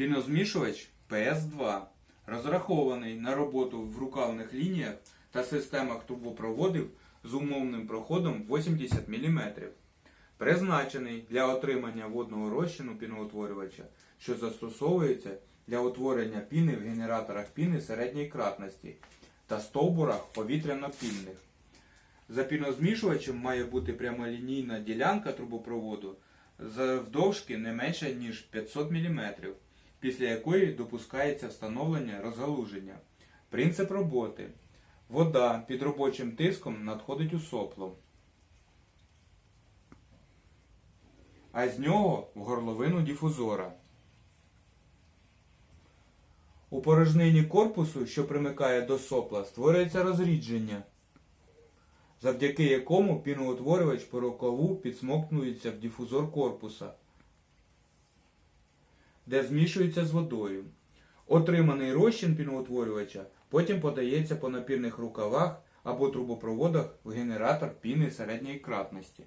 Пінозмішувач PS2 розрахований на роботу в рукавних лініях та системах трубопроводів з умовним проходом 80 мм. Призначений для отримання водного розчину піноутворювача, що застосовується для утворення піни в генераторах піни середньої кратності та стовбурах повітряно-пінних. За пінозмішувачем має бути прямолінійна ділянка трубопроводу завдовжки не менше ніж 500 мм, після якої допускається встановлення розгалуження. Принцип роботи. Вода під робочим тиском надходить у сопло, а з нього в горловину дифузора. У порожнині корпусу, що примикає до сопла, створюється розрідження, завдяки якому піноутворювач по рукаву підсмокнується в дифузор корпуса, де змішується з водою. Отриманий розчин піноутворювача потім подається по напірних рукавах або трубопроводах в генератор піни середньої кратності.